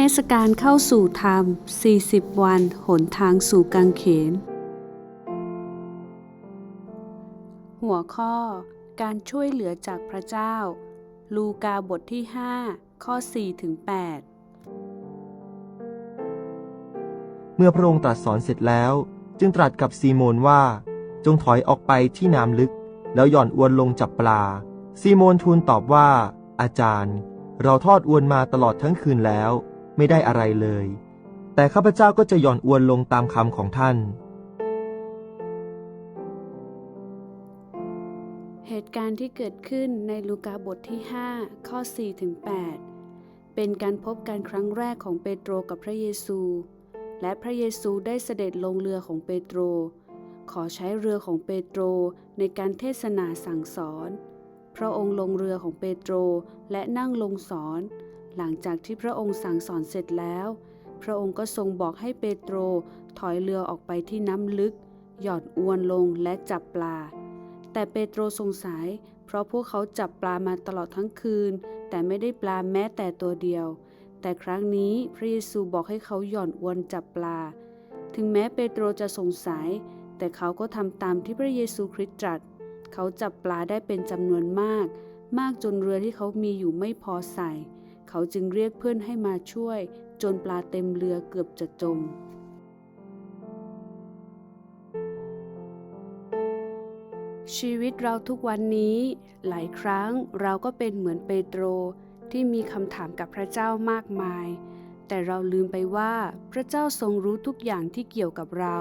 ทศกาลเข้าสู่ธรรม 40 วัน หนทางสู่กังเขน หัวข้อ การช่วยเหลือจากพระเจ้า ลูกาบทที่ 5 ข้อ 4 ถึง 8 เมื่อพระองค์ตรัสสอนเสร็จแล้ว จึงตรัสกับซีโมนว่า จงถอยออกไปที่น้ำลึก แล้วหย่อนอวนลงจับปลา ซีโมนทูลตอบว่า อาจารย์ เราทอดอวนมาตลอดทั้งคืนแล้ว ไม่ได้อะไรเลย แต่ข้าพเจ้าก็จะหย่อนอวนลงตามคำของท่าน เหตุการณ์ที่เกิดขึ้นในลูกาบทที่ 5 ข้อ4ถึง8เป็นการพบกันครั้งแรกของเปโตรกับพระเยซู และพระเยซูได้เสด็จลงเรือของเปโตร ขอใช้เรือของเปโตรในการเทศนาสั่งสอน พระองค์ลงเรือของเปโตรและนั่งลงสอน หลังจากที่พระองค์สั่งสอนเสร็จแล้ว พระองค์ก็ทรงบอกให้เปโตรถอยเรือออกไปที่น้ำลึก หย่อนอวนลงและจับปลา แต่เปโตรสงสัย เพราะพวกเขาจับปลามาตลอดทั้งคืน แต่ไม่ได้ปลาแม้แต่ตัวเดียว แต่ครั้งนี้พระเยซูบอกให้เขาหย่อนอวนจับปลา ถึงแม้เปโตรจะสงสัย แต่เขาก็ทำตามที่พระเยซูคริสต์ตรัส เขาจับปลาได้เป็นจำนวนมาก มากจนเรือที่เขามีอยู่ไม่พอใส่ เขาจึงเรียกเพื่อนให้มาช่วย จนปลาเต็มเรือเกือบจะจม ชีวิตเราทุกวันนี้ หลายครั้งเราก็เป็นเหมือนเปโตรที่มีคำถามกับพระเจ้ามากมาย แต่เราลืมไปว่าพระเจ้าทรงรู้ทุกอย่างที่เกี่ยวกับเรา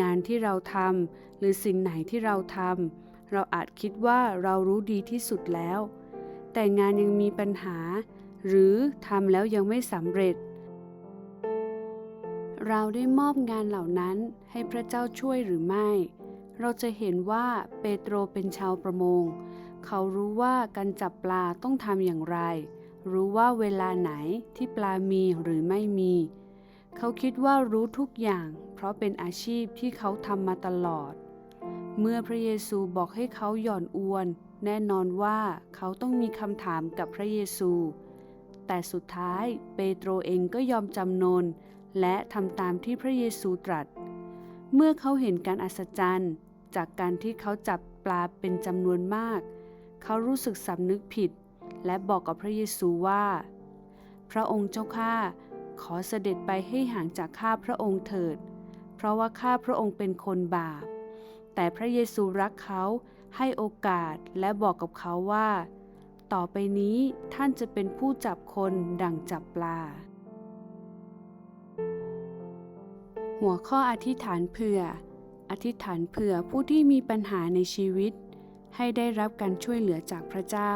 งานที่เราทำหรือสิ่งไหนที่เราทำเราอาจคิดว่าเรารู้ดีที่สุดแล้ว แต่งานยังมีปัญหา หรือทำแล้วยังไม่สำเร็จ เราได้มอบงานเหล่านั้นให้พระเจ้าช่วยหรือไม่ เราจะเห็นว่าเปโตรเป็นชาวประมง เขารู้ว่าการจับปลาต้องทำอย่างไร รู้ว่าเวลาไหนที่ปลามีหรือไม่มี เขาคิดว่ารู้ทุกอย่าง เพราะเป็นอาชีพที่เขาทำมาตลอด เมื่อพระเยซูบอกให้เขาหย่อนอวนแน่นอนว่าเขาต้องมีคำถามกับพระเยซู แต่สุดท้ายเปโตรเองก็ยอมจำนน และทำตามที่พระเยซูตรัส เมื่อเขาเห็นการอัศจรรย์ จากการที่เขาจับปลาเป็นจำนวนมาก เขารู้สึกสำนึกผิด และบอกกับพระเยซูว่า พระองค์เจ้าข้าขอเสด็จไปให้ห่างจากข้าพระองค์เถิด เพราะว่าข้าพระองค์เป็นคนบาป แต่พระเยซูรักเขาให้โอกาสและบอกกับเขาว่า ต่อไปนี้ท่านจะเป็นผู้จับคนดั่งจับปลา หัวข้ออธิษฐานเผื่อ อธิษฐานเผื่อผู้ที่มีปัญหาในชีวิต ให้ได้รับการช่วยเหลือจากพระเจ้า